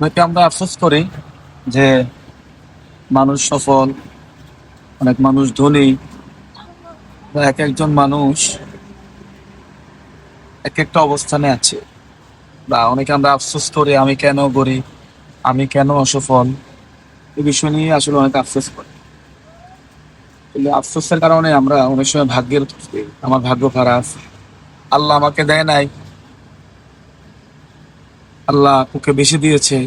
অনেকে আমরা আফসোস করি যে মানুষ সফল, অনেক মানুষ ধনী, বা এক একজন মানুষ এক একটা অবস্থানে আছে। বা অনেকে আমরা আফসোস করি, আমি কেন গরিব, আমি কেন অসফল? এই বিষয় নিয়ে আসলে অনেক আফসোস করি। আফসোসের কারণে আমরা অনেক সময় ভাগ্যের আমার ভাগ্য খারাপ, আল্লাহ আমাকে দেয় নাই আল্লাহ ওকে বেশি দিয়েছে,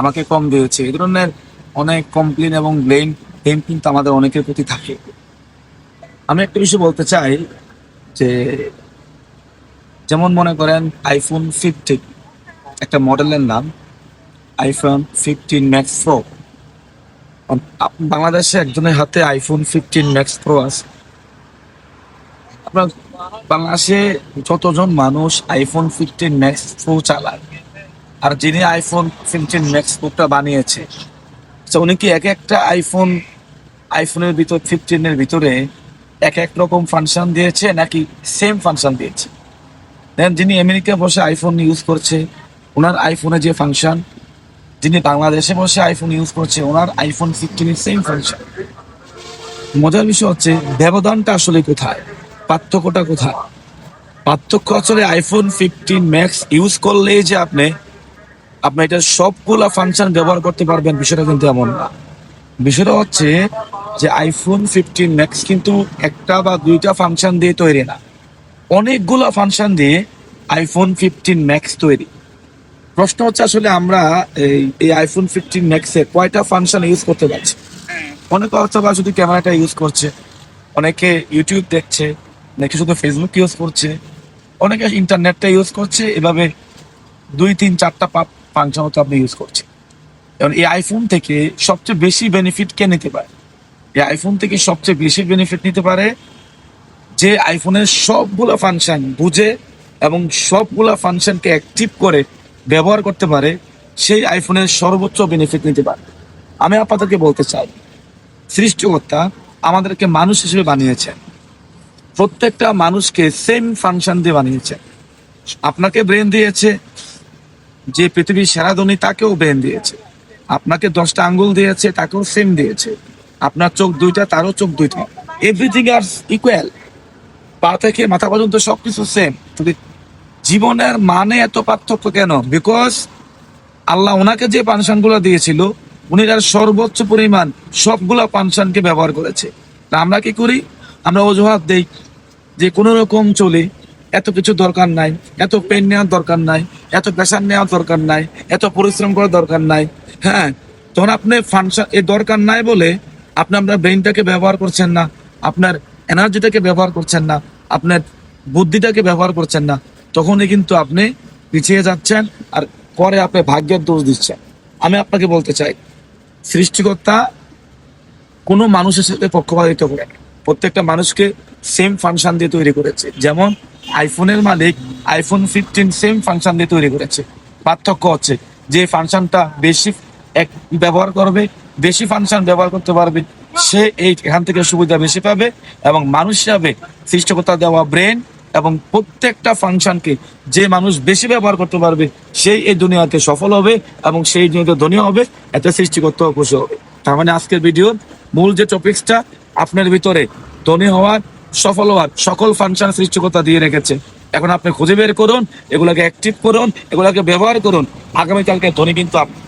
আমাকে কম দিয়েছে। এই ধরনের অনেক কমপ্লেন এবং ব্লেম ব্লেম কিন্তু আমাদের অনেকের প্রতি থাকে। আমি একটা বিষয় বলতে চাই যে, যেমন মনে করেন আইফোন ফিফটিন একটা মডেলের নাম আইফোন ফিফটিন ম্যাক্স প্রো বাংলাদেশে একজনের হাতে আইফোন ফিফটিন ম্যাক্স প্রো আছে। আপনার বাংলাদেশে যতজন মানুষ আইফোন ফিফটিন ম্যাক্স প্রো চালায়, আর যিনি আইফোন ফিফটিন ম্যাক্স প্রোটা বানিয়েছে উনি কি এক একটা আইফোন আইফোনের ভিতর ফিফটিনের ভিতরে এক এক রকম ফাংশন দিয়েছে, নাকি সেম ফাংশন দিয়েছে? দেন যিনি আমেরিকায় বসে আইফোন ইউজ করছে ওনার আইফোনে যে ফাংশন যিনি বাংলাদেশে বসে আইফোন ইউজ করছে ওনার আইফোন ফিফটিনের সেম ফাংশন মজার বিষয় হচ্ছে, ব্যবধানটা আসলে কোথায়? পার্থক্যটা কোথায়? পার্থক্য আসলে আইফোন ফিফটিন ম্যাক্স ইউজ করলেই যে আপনি আপনি এটা সবগুলা ফাংশন ব্যবহার করতে পারবেন, বিষয়টা কিন্তু এমন না। বিষয়টা হচ্ছে যে আইফোন ফিফটিন ম্যাক্স কিন্তু একটা বা দুইটা ফাংশন দিয়ে তৈরি না। অনেকগুলো ফাংশন দিয়ে আইফোন ফিফটিন ম্যাক্স তৈরি। প্রশ্ন হচ্ছে আসলে আমরা এই এই আইফোন ফিফটিন ম্যাক্সে কয়টা ফাংশন ইউজ করতে পারছি? অনেকে হয়তো বা শুধু ক্যামেরাটা ইউজ করছে, অনেকে ইউটিউব দেখছে অনেকে শুধু ফেসবুক ইউজ করছে? অনেকে ইন্টারনেটটা ইউজ করছে, এভাবে দুই, তিন, চারটা পাপ ফাংশন হতো আপনি ইউজ করছেন। এবং এই আইফোন থেকে সবচেয়ে বেশি বেনিফিট কে নিতে পারে? এই আইফোন থেকে সবচেয়ে বেশি বেনিফিট নিতে পারে যে আইফোনের সবগুলো ফাংশন বুঝে এবং সবগুলো ফাংশনকে অ্যাক্টিভ করে ব্যবহার করতে পারে, সেই আইফোনের সর্বোচ্চ বেনিফিট নিতে পারে। আমি আপনাদেরকে বলতে চাই, সৃষ্টিকর্তা আমাদেরকে মানুষ হিসেবে বানিয়েছেন। প্রত্যেকটা মানুষকে সেম ফাংশন দিয়ে বানিয়েছেন আপনাকে ব্রেন দিয়েছে, যে পৃথিবীর সেরা ধনী তাকেও ব্রেন দিয়েছে। আপনাকে দশটা আঙ্গুল দিয়েছে, তাকেও সেম দিয়েছে। আপনার চোখ দুইটা, তারও চোখ দুইটা। এভরিথিং আর ইকুয়াল পা থেকে মাথা পর্যন্ত সবকিছু সেম জীবনের মানে এত পার্থক্য কেন? বিকজ আল্লাহ ওনাকে যে পানশনগুলো দিয়েছিল, উনি তার সর্বোচ্চ পরিমাণ সবগুলা পানশনকে ব্যবহার করেছে। তা আমরা কি করি? আমরা অজুহাত দেই। যে কোনো রকম চলে, এত কিছু দরকার নাই, এত পেন নেওয়ার দরকার নাই, এত প্রেশার নেওয়ার দরকার নাই, এত পরিশ্রম করার দরকার নাই হ্যাঁ তখন আপনি ফাংশন এ দরকার নাই বলে আপনি আপনার ব্রেনটাকে ব্যবহার করছেন না, আপনার এনার্জিটাকে ব্যবহার করছেন না, আপনার বুদ্ধিটাকে ব্যবহার করছেন না, তখনই কিন্তু আপনি পিছিয়ে যাচ্ছেন আর পরে আপনি ভাগ্যের দোষ দিচ্ছেন আমি আপনাকে বলতে চাই, সৃষ্টিকর্তা কোনো মানুষের সাথে পক্ষপাতিত্ব করে। প্রত্যেকটা মানুষকে সেম ফাংশন দিয়ে তৈরি করেছে। যেমন আইফোনের মালিক আইফোন ফিফটিন সেম ফাংশন দিয়ে তৈরি করেছে। পার্থক্য হচ্ছে যে ফাংশনটা বেশি এক ব্যবহার করবে, বেশি ফাংশন ব্যবহার করতে পারবে, সে এই এখান থেকে সুবিধা বেশি পাবে এবং মানুষ হিসাবে সৃষ্টিকর্তা দেওয়া ব্রেন এবং প্রত্যেকটা ফাংশনকে যে মানুষ বেশি ব্যবহার করতে পারবে সেই এই দুনিয়াতে সফল হবে এবং সেই দুনিয়াতে ধনী হবে, এতে সৃষ্টিকর্তা খুশি হবে। তার মানে আজকের ভিডিওর মূল যে টপিক্সটা আপনার ভিতরে ধনী হওয়ার সফল হওয়ার সকল ফাংশন সৃষ্টিকতা দিয়ে রেখেছে। এখন আপনি খুঁজে বের করুন, এগুলাকে অ্যাক্টিভ করুন, এগুলাকে ব্যবহার করুন। আগামীকালকে ধনী কিন্তু আপনি।